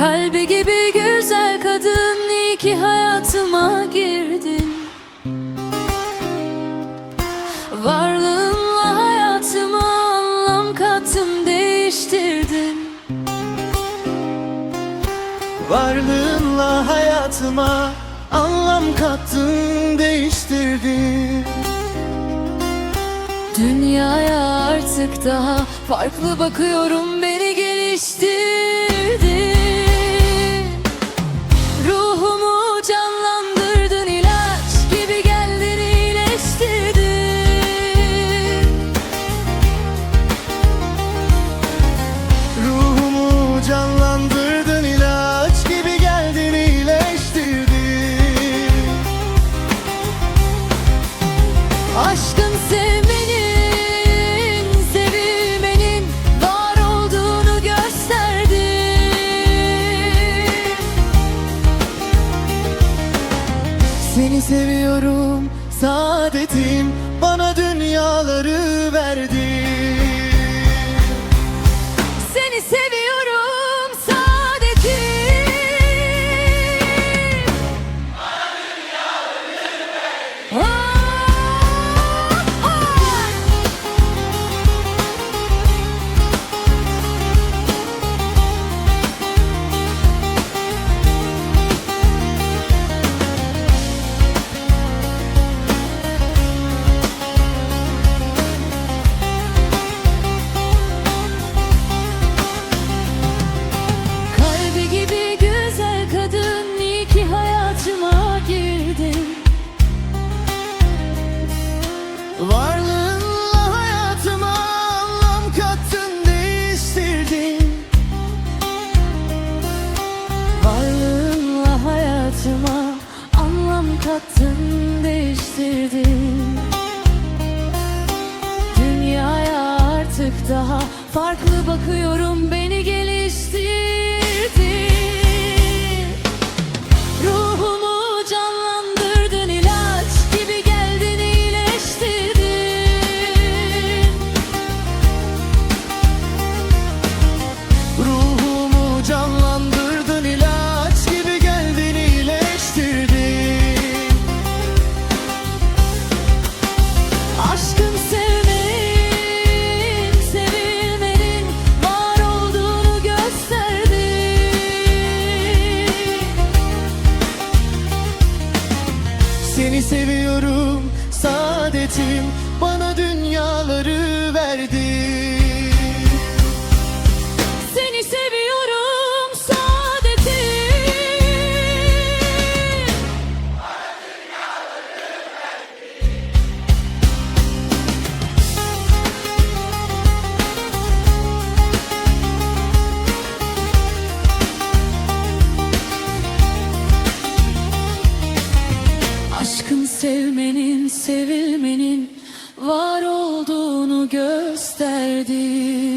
Kalbi gibi güzel kadın iyi ki hayatıma girdin. Varlığınla hayatıma anlam kattın değiştirdin. Varlığınla hayatıma anlam kattın, değiştirdin. Dünyaya artık daha farklı bakıyorum beni geliştirdin Aşkın sevmenin, sevilmenin var olduğunu gösterdin Seni seviyorum, saadetim bana dünyaları verdi. Seni seviyorum saadetim hayatıma anlam kattın değiştirdin. Dünyaya artık daha farklı bakıyorum beni geliştirdin seviyorum, saadetim bana dünyaları verdi. Seni seviyorum saadetim Aşkın sevmenin, sevilmenin var olduğunu gösterdi.